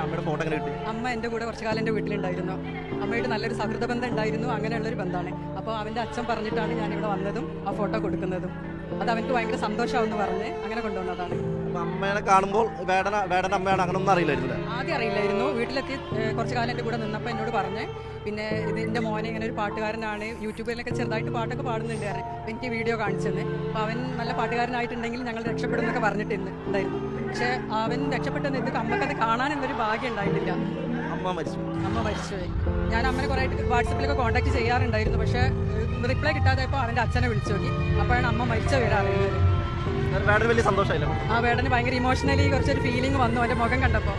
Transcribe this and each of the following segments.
അമ്മയുടെ ഫോട്ടോ കിട്ടി? അമ്മ എന്റെ കൂടെ കുറച്ചു കാലം എന്റെ വീട്ടിലുണ്ടായിരുന്നു. അമ്മയായിട്ട് നല്ലൊരു സഹൃദ ബന്ധം ഉണ്ടായിരുന്നു അങ്ങനെയുള്ളൊരു ബന്ധമാണ്. അപ്പോൾ അവന്റെ അച്ഛൻ പറഞ്ഞിട്ടാണ് ഞാനിവിടെ വന്നതും ആ ഫോട്ടോ കൊടുക്കുന്നതും. അത് അവർക്ക് ഭയങ്കര സന്തോഷമാവെന്ന് പറഞ്ഞ് അങ്ങനെ കൊണ്ടുവന്നതാണ്. അമ്മേനെ കാണുമ്പോൾ വേടന വേടന അമ്മയാണ് അങ്ങനെ ഒന്നും അറിയില്ലായിരുന്നു ആദ്യം അറിയില്ലായിരുന്നു. വീട്ടിലെത്തി കുറച്ച് കാലം എന്റെ കൂടെ നിന്നപ്പോൾ എന്നോട് പറഞ്ഞ് പിന്നെ ഇത് എന്റെ മോനെ ഇങ്ങനെ ഒരു പാട്ടുകാരനാണ് യൂട്യൂബിലൊക്കെ ചെറുതായിട്ട് പാട്ടൊക്കെ പാടുന്നുണ്ട് എനിക്ക് വീഡിയോ കാണിച്ചത് അപ്പോൾ അവൻ നല്ല പാട്ടുകാരനായിട്ടുണ്ടെങ്കിൽ ഞങ്ങൾ രക്ഷപ്പെടുമെന്നൊക്കെ പറഞ്ഞിട്ടുണ്ട് ഉണ്ടായിരുന്നു. പക്ഷേ അവൻ രക്ഷപ്പെട്ടെന്ന് ഇത് അമ്മക്കത് കാണാനുള്ളൊരു ഭാഗ്യം ഉണ്ടായിട്ടില്ല. അമ്മ മരിച്ചു അമ്മ മരിച്ചുപോയി ഞാൻ അമ്മനെ കുറേ വാട്സപ്പിലൊക്കെ കോൺടാക്ട് ചെയ്യാറുണ്ടായിരുന്നു പക്ഷേ റിപ്ലൈ കിട്ടാതെ ഇപ്പോൾ അവന്റെ അച്ഛനെ വിളിച്ചു നോക്കി. അപ്പോഴാണ് അമ്മ മരിച്ച വേടന് വലിയ സന്തോഷമായില്ല? ആ വേടന് ഭയങ്കര ഇമോഷണലി കുറച്ചൊരു ഫീലിംഗ് വന്നു അവന്റെ മുഖം കണ്ടപ്പോൾ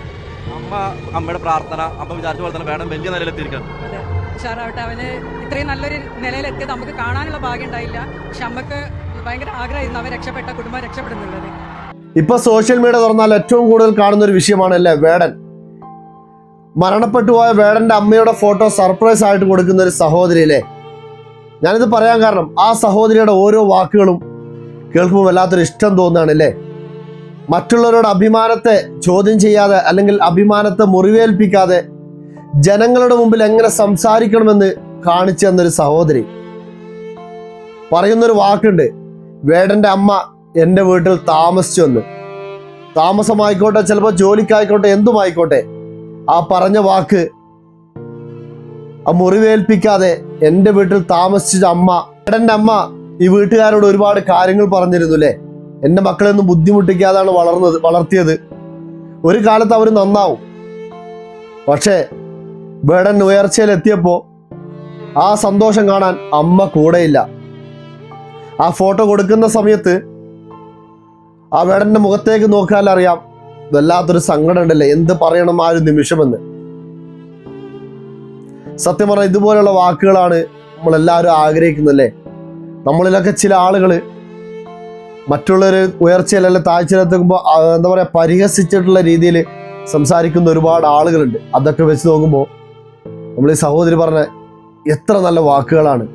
അമ്മ അമ്മയുടെ പ്രാർത്ഥന അമ്മ വിചാരിച്ച പോലെ തന്നെ വേടൻ വലിയ നിലയിലെത്തിയിരിക്കണം അതെ. ഉഷാറാവട്ടെ അവന് ഇത്രയും നല്ലൊരു നിലയിലെത്തിയത് നമുക്ക് കാണാനുള്ള ഭാഗ്യം ഉണ്ടായില്ല. പക്ഷെ അമ്മയ്ക്ക് ഭയങ്കര ആഗ്രഹമായിരുന്നു അവൻ രക്ഷപ്പെട്ട കുടുംബം രക്ഷപ്പെടുന്നുള്ളത് ഇപ്പൊ സോഷ്യൽ മീഡിയ തുറന്നാൽ ഏറ്റവും കൂടുതൽ കാണുന്ന ഒരു വിഷയമാണ് അല്ലേ വേടൻ. മരണപ്പെട്ടു പോയ വേടന്റെ അമ്മയുടെ ഫോട്ടോ സർപ്രൈസ് ആയിട്ട് കൊടുക്കുന്ന ഒരു സഹോദരി അല്ലേ ഞാനിത് പറയാൻ കാരണം ആ സഹോദരിയുടെ ഓരോ വാക്കുകളും കേൾക്കുമ്പോൾ വല്ലാത്തൊരു ഇഷ്ടം തോന്നുകയാണ് അല്ലേ മറ്റുള്ളവരുടെ അഭിമാനത്തെ ചോദ്യം ചെയ്യാതെ അല്ലെങ്കിൽ അഭിമാനത്തെ മുറിവേൽപ്പിക്കാതെ ജനങ്ങളുടെ മുമ്പിൽ എങ്ങനെ സംസാരിക്കണമെന്ന് കാണിച്ചു തന്നൊരു സഹോദരി. പറയുന്നൊരു വാക്കുണ്ട് വേടന്റെ അമ്മ എന്റെ വീട്ടിൽ താമസിച്ചു വന്ന് താമസമായിക്കോട്ടെ ചിലപ്പോൾ ജോലിക്കായിക്കോട്ടെ എന്തുമായിക്കോട്ടെ ആ പറഞ്ഞ വാക്ക് ആ മുറിവേൽപ്പിക്കാതെ എന്റെ വീട്ടിൽ താമസിച്ച അമ്മ വേടന്റെ അമ്മ ഈ വീട്ടുകാരോട് ഒരുപാട് കാര്യങ്ങൾ പറഞ്ഞിരുന്നു അല്ലേ? എന്റെ മക്കളെ ഒന്നും ബുദ്ധിമുട്ടിക്കാതാണ് വളർന്നത് വളർത്തിയത്. ഒരു കാലത്ത് അവർ നന്നാവും. പക്ഷേ വേടൻ ഉയർച്ചയിലെത്തിയപ്പോൾ ആ സന്തോഷം കാണാൻ അമ്മ കൂടെയില്ല. ആ ഫോട്ടോ കൊടുക്കുന്ന സമയത്ത് ആ വേടന്റെ മുഖത്തേക്ക് നോക്കാനറിയാം വല്ലാത്തൊരു സങ്കടം ഉണ്ടല്ലേ? എന്ത് പറയണം ആ ഒരു നിമിഷമെന്ന്? സത്യം പറഞ്ഞാൽ ഇതുപോലെയുള്ള വാക്കുകളാണ് നമ്മളെല്ലാവരും ആഗ്രഹിക്കുന്നല്ലേ നമ്മളിലൊക്കെ ചില ആളുകൾ മറ്റുള്ളവർ ഉയർച്ചയിൽ അല്ലെങ്കിൽ താഴ്ചയിലെത്തുമ്പോൾ എന്താ പറയുക പരിഹസിച്ചിട്ടുള്ള രീതിയിൽ സംസാരിക്കുന്ന ഒരുപാട് ആളുകളുണ്ട്. അതൊക്കെ വെച്ച് നോക്കുമ്പോൾ നമ്മൾ ഈ സഹോദരി പറഞ്ഞ എത്ര നല്ല വാക്കുകളാണ്.